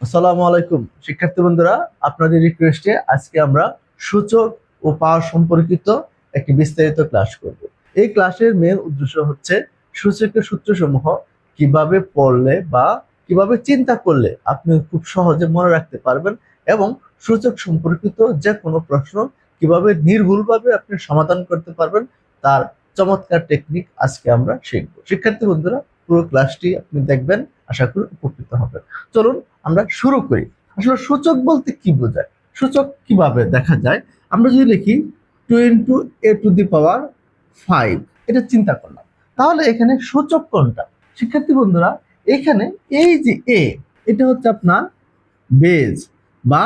আসসালামু আলাইকুম, শিক্ষার্থী বন্ধুরা, আপনাদের রিকোয়েস্টে আজকে আমরা সূচক ও পাওয়ার সম্পর্কিত একটি বিস্তারিত ক্লাস করব। এই ক্লাসের মেন উদ্দেশ্য হচ্ছে সূচকের সূত্রসমূহ কীভাবে পড়লে বা কীভাবে চিন্তা করলে আপনি খুব সহজে মনে রাখতে পারবেন এবং সূচক সম্পর্কিত যে কোনো প্রশ্ন কীভাবে নির্ভুলভাবে আপনি সমাধান করতে পারবেন, তার চমৎকার টেকনিক আজকে আমরা শিখব। শিক্ষার্থী বন্ধুরা পুরো ক্লাসটি আপনি দেখবেন, আশা করি উপকৃত হবেন। চলুন আমরা শুরু করি। আসলে সূচক বলতে কি বোঝায়? সূচক কীভাবে দেখা যায়? আমরা যদি লিখি two into A to the power five, এটা চিন্তা করলাম। তাহলে এখানে সূচক কোনটা? শিক্ষার্থী বন্ধুরা, এখানে এই যে এ, এটা হচ্ছে আপনার বেজ বা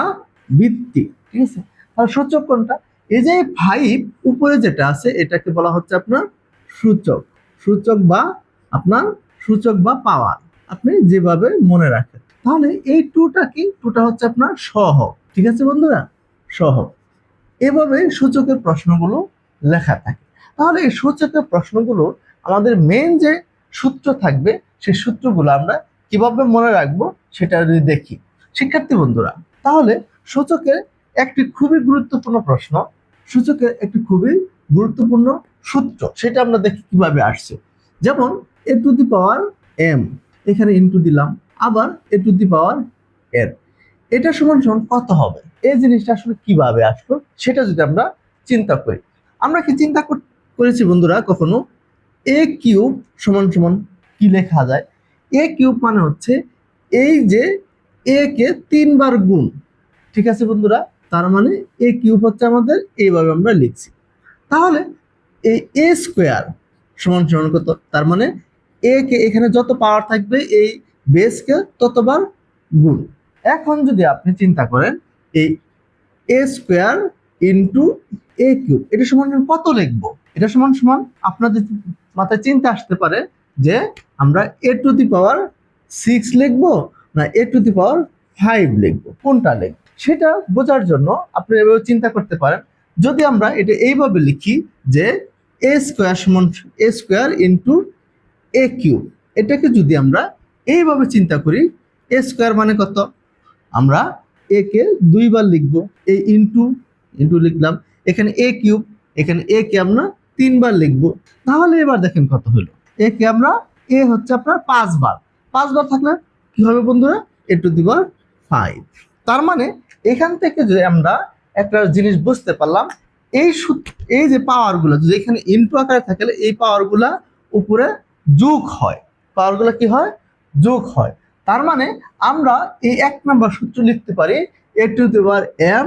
ভিত্তি, ঠিক আছে? আর সূচক কোনটা? এই যে ফাইভ উপরে যেটা আছে, এটাকে বলা হচ্ছে আপনার সূচক। সূচক বা আপনার সূচক বা পাওয়ার আপনি যেভাবে মনে রাখেন। তাহলে এই টুটা কি? টুটা হচ্ছে আপনার সহগ, ঠিক আছে বন্ধুরা? সহগ। এভাবে সূচকের প্রশ্নগুলো লেখা থাকে। তাহলে এই সূচকের প্রশ্নগুলো আমাদের মেন যে সূত্র থাকবে, সেই সূত্রগুলো আমরা কীভাবে মনে রাখব সেটা যদি দেখি। শিক্ষার্থী বন্ধুরা, তাহলে সূচকের একটি খুবই গুরুত্বপূর্ণ প্রশ্ন, সূচকের একটি খুবই গুরুত্বপূর্ণ সূত্র, সেটা আমরা দেখি কীভাবে আসছে। যেমন A to the power M এখানে ইনটু দিলাম। আবার এ টু দি পাওয়ার এন এটা সমান সমান কত হবে? এই জিনিসটা আসলে কীভাবে আসলো? সেটা যদি আমরা চিন্তা করি। আমরা কি চিন্তা কর- করেছি বন্ধুরা কখনো? এ কিউব সমান সমান কি লেখা যায়? এ কিউব মানে হচ্ছে এই যে এ কে তিনবার গুণ। ঠিক আছে বন্ধুরা? তার মানে এ কিউব হচ্ছে আমাদের এইভাবে আমরা লিখছি। তাহলে এই এ স্কোয়ার সমান সমান কত? তার মানে এ কে এখানে যত পাওয়ার থাকবে এই বেসকে ততবার গুণ। এখন যদি আপনি চিন্তা করেন, এই A square into A cube এটা সমান কত লিখব? এটা সমান সমান আপনাদের মাথায় চিন্তা আসতে পারে যে আমরা এ টু দি পাওয়ার সিক্স লিখব না এ টু দি পাওয়ার ফাইভ লিখব। কোনটা লিখব? সেটা বোঝার জন্য আপনি এভাবে চিন্তা করতে পারেন। যদি আমরা এটা এইভাবে লিখি যে এ স্কোয়ার সমান A square into A cube এটাকে যদি আমরা এইভাবে চিন্তা করি এ স্কোয়ার মানে কত? আমরা এ কে দুইবার লিখব এই ইন্টু ইন্টু লিখলাম। এখানে এ কিউব এখানে এ কে আমরা তিনবার লিখব। তাহলে এবার দেখেন কত হলো। এ কে আমরা এ হচ্ছে আপনার পাঁচবার। পাঁচবার থাকলে কি হবে বন্ধুরা? এ টু দিবার ফাইভ তার মানে এখান থেকে যে আমরা একটা জিনিস বুঝতে পারলাম, এই সূত্র এই যে পাওয়ারগুলো যদি এখানে ইনটু আকারে থাকলে এই পাওয়ারগুলা উপরে যোগ হয়। পাওয়ারগুলো কি হয়? যোগ হয়। তার মানে আমরা এই এক নম্বর সূত্র লিখতে পারি A to the power M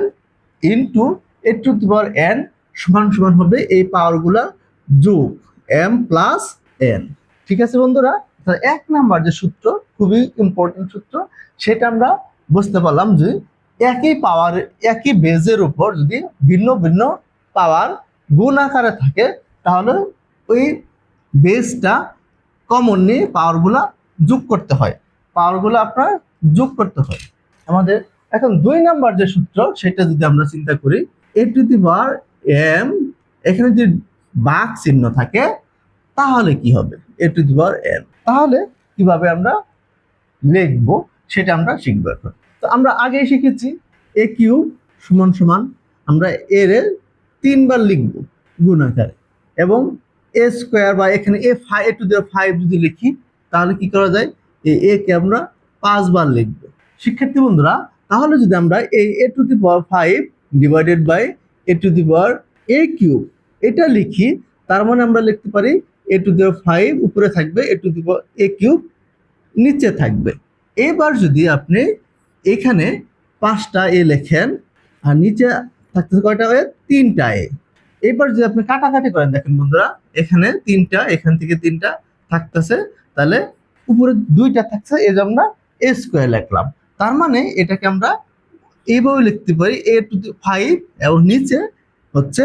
into A to the power N সমান সমান হবে এই পাওয়ারগুলা যোগ এম প্লাস এন ঠিক আছে বন্ধুরা? এক নাম্বার যে সূত্র, খুবই ইম্পর্টেন্ট সূত্র, সেটা আমরা বুঝতে পারলাম যে একই পাওয়ার একই বেজের উপর যদি ভিন্ন ভিন্ন পাওয়ার গুণ আকারে থাকে, তাহলে ওই বেসটা কমন নিয়ে পাওয়ারগুলা যোগ করতে হয়। পাওয়ারগুলো আপনার যোগ করতে হয়। আমাদের এখন দুই নাম্বার যে সূত্র, সেটা যদি আমরা চিন্তা করি এ টু দি পাওয়ার এম এখানে যদি বাঘ চিহ্ন থাকে, তাহলে কি হবে? এ টু দি পাওয়ার এম তাহলে কীভাবে আমরা লিখব, সেটা আমরা শিখব এখন। তো আমরা আগেই শিখেছি এ কিউ সমান সমান আমরা এর তিনবার লিখব গুণ আকারে এবং এ স্কোয়ার বা এখানে A five A to the five যদি লিখি, তাহলে কি করা যায়? এই এ কে আমরা পাঁচবার লিখব। শিক্ষার্থী বন্ধুরা, তাহলে যদি আমরা এই A to the power five divided by A to the power A cube এটা লিখি, তার মানে আমরা লিখতে পারি এ টু দি ফাইভ উপরে থাকবে এ to the power A cube নিচে থাকবে। এবার যদি আপনি এখানে পাঁচটা এ লেখেন, আর নিচে থাকতেছে কয়টা? এ তিনটা এ এবার যদি আপনি কাটাকাটি করেন, দেখেন বন্ধুরা, এখানে তিনটা, এখান থেকে তিনটা থাকতেছে, তাহলে উপরে দুইটা থাকছে, এই যে আমরা এ স্কোয়ার লিখলাম। তার মানে এটাকে আমরা এইভাবে লিখতে পারি এ টু ফাইভ এবং নিচে হচ্ছে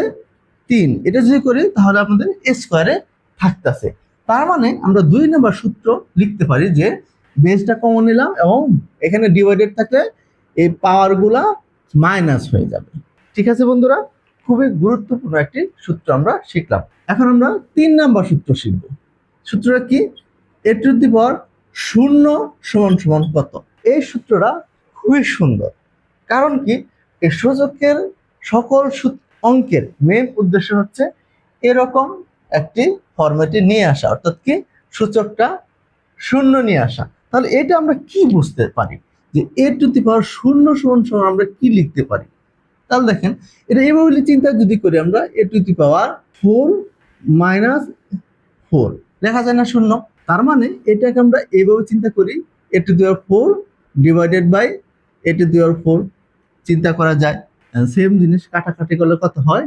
তিন। এটা যদি করি, তাহলে আমাদের এ স্কোয়ারে থাকতেছে। তার মানে আমরা দুই নম্বর সূত্র লিখতে পারি যে, বেসটা কমন নিলাম, এবং এখানে ডিভাইডেড থাকলে এই পাওয়ারগুলা মাইনাস হয়ে যাবে। ঠিক আছে বন্ধুরা? খুবই গুরুত্বপূর্ণ একটি সূত্র আমরা শিখলাম। এখন আমরা তিন নাম্বার সূত্র শিখব। সূত্রটা কি? এ টু দি শূন্য সমান সমান কত? এই সূত্রটা খুবই সুন্দর। কারণ কি? এই সূচকের সকল অঙ্কের মেন উদ্দেশ্য হচ্ছে এরকম একটি ফরম্যাটে নিয়ে আসা। অর্থাৎ কি? সূচকটা শূন্য নিয়ে আসা। তাহলে এটা আমরা কি বুঝতে পারি? যে এ টু দি পাওয়ার শূন্য সমান সমান আমরা কি লিখতে পারি? তাহলে দেখেন, এটা এইভাবে চিন্তা যদি করি আমরা, A to the power four minus four. লেখা যায় না শূন্য? তার মানে এটাকে আমরা এইভাবে চিন্তা করি, A to the power four divided by A to the power four. চিন্তা করা যায়। সেম জিনিস কাটাকাটি করলে কত হয়?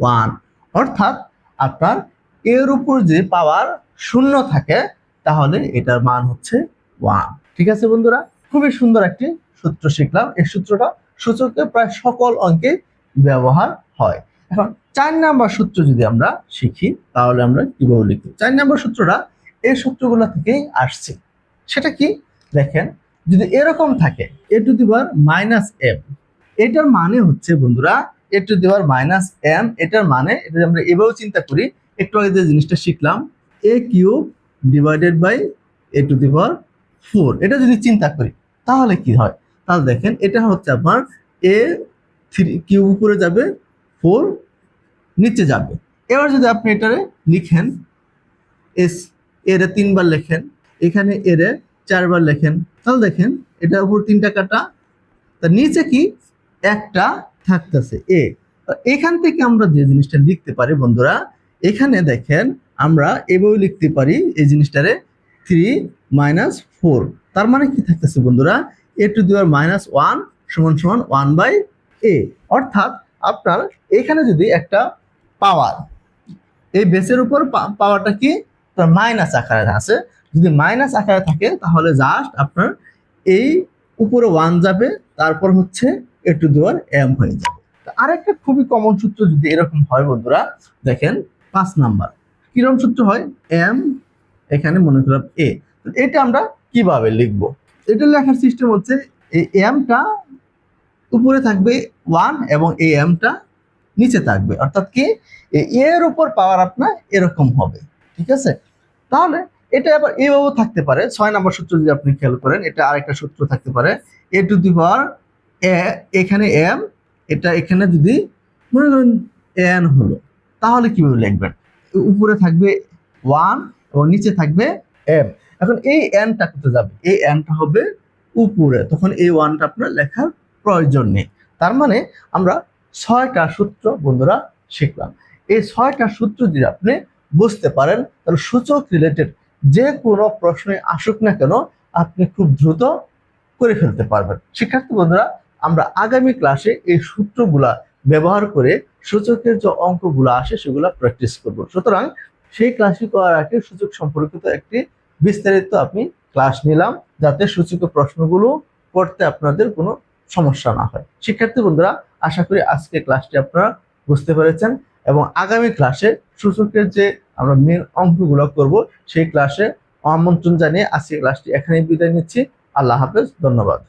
ওয়ান। অর্থাৎ আপনার এর উপর যে পাওয়ার শূন্য থাকে, তাহলে এটার মান হচ্ছে ওয়ান। ঠিক আছে বন্ধুরা? খুবই সুন্দর একটি সূত্র শিখলাম। এই সূত্রটা সূচকে প্রায় সকল অঙ্কে ব্যবহার হয়। এখন চার নাম্বার সূত্র যদি আমরা শিখি, তাহলে আমরা কীভাবে লিখব? চার নাম্বার সূত্রটা এই সূত্রগুলো থেকেই আসছে। সেটা কি? দেখেন, যদি এরকম থাকে, A to the power minus M, এটার মানে হচ্ছে বন্ধুরা, A to the power minus M, এটার মানে এটা আমরা এভাবেও চিন্তা করি, একটু আগে যে জিনিসটা শিখলাম, A cube divided by A to the power four, এটা যদি চিন্তা করি, তাহলে কি হয়? তাহলে দেখেন, এটা হচ্ছে আপনার এ থ্রি কিউব উপরে যাবে ফোর নিচে যাবে। এবার যদি আপনি এটারে লিখেন, এস, এরে তিনবার লেখেন, এখানে এরে চারবার লেখেন, তাহলে দেখেন এটা উপর তিনটা কাটা তার নিচে কি? একটা থাকতেছে এ এখান থেকে আমরা যে জিনিসটা লিখতে পারি বন্ধুরা, এখানে দেখেন, আমরা এভাবে লিখতে পারি এই জিনিসটারে থ্রি মাইনাস ফোর তার মানে কি থাকতেছে বন্ধুরা? A to the minus one সমান সমান ওয়ান বাই এ অর্থাৎ আপনার এখানে যদি একটা পাওয়ার এই বেসের উপর পাওয়ারটা কি? মাইনাস আকারে আছে। যদি মাইনাস আকারে থাকে, তাহলে জাস্ট আপনার এই উপরে ওয়ান যাবে, তারপর হচ্ছে এ টু দেওয়ার এম হয়ে যাবে। আরেকটা খুবই কমন সূত্র যদি এরকম হয় বন্ধুরা, দেখেন পাঁচ নাম্বার। কীরকম সূত্র হয়? এম এখানে মনে করলাম এ এটা আমরা কীভাবে লিখব? এটা লেখার সিস্টেম হচ্ছে এই এমটা উপরে থাকবে ওয়ান এবং এই এমটা নিচে থাকবে। অর্থাৎ কি? এর উপর পাওয়ার আপনার এরকম হবে। ঠিক আছে? তাহলে এটা আবার এইভাবেও থাকতে পারে। ছয় নম্বর সূত্র যদি আপনি খেয়াল করেন, এটা আরেকটা সূত্র থাকতে পারে। এ টু দি পাওয়ার এ এখানে এম এটা এখানে যদি মনে করেন এন হলো, তাহলে কীভাবে লিখবেন? উপরে থাকবে ওয়ান এবং নিচে থাকবে এম এখন এই এনটা কোথায় যাবে? এই এনটা হবে উপরে। তখন এই ওয়ানটা আপনার লেখার প্রয়োজন নেই। তার মানে আমরা ছয়টা সূত্র, বন্ধুরা, শিখলাম। এই ছয়টা সূত্র যদি আপনি বুঝতে পারেন, তাহলে সূচক রিলেটেড যে কোনো প্রশ্নে আসুক না কেন, আপনি খুব দ্রুত করে ফেলতে পারবেন। শিক্ষার্থী বন্ধুরা, আমরা আগামী ক্লাসে এই সূত্রগুলা ব্যবহার করে সূচকের যে অঙ্কগুলো আসে, সেগুলো প্র্যাকটিস করব। সুতরাং সেই ক্লাসটি করার আগে সূচক সম্পর্কিত একটি বিস্তারিত আমি ক্লাস নিলাম, যাতে সূচিত প্রশ্নগুলো করতে আপনাদের কোনো সমস্যা না হয়। শিক্ষার্থী বন্ধুরা, আশা করি আজকে ক্লাসটি আপনারা বুঝতে পেরেছেন এবং আগামী ক্লাসে সূচকের যে আমরা মেন অঙ্কগুলো করব, সেই ক্লাসে আমন্ত্রণ জানিয়ে আজকে ক্লাসটি এখানেই বিদায় নিচ্ছি। আল্লাহ হাফেজ, ধন্যবাদ।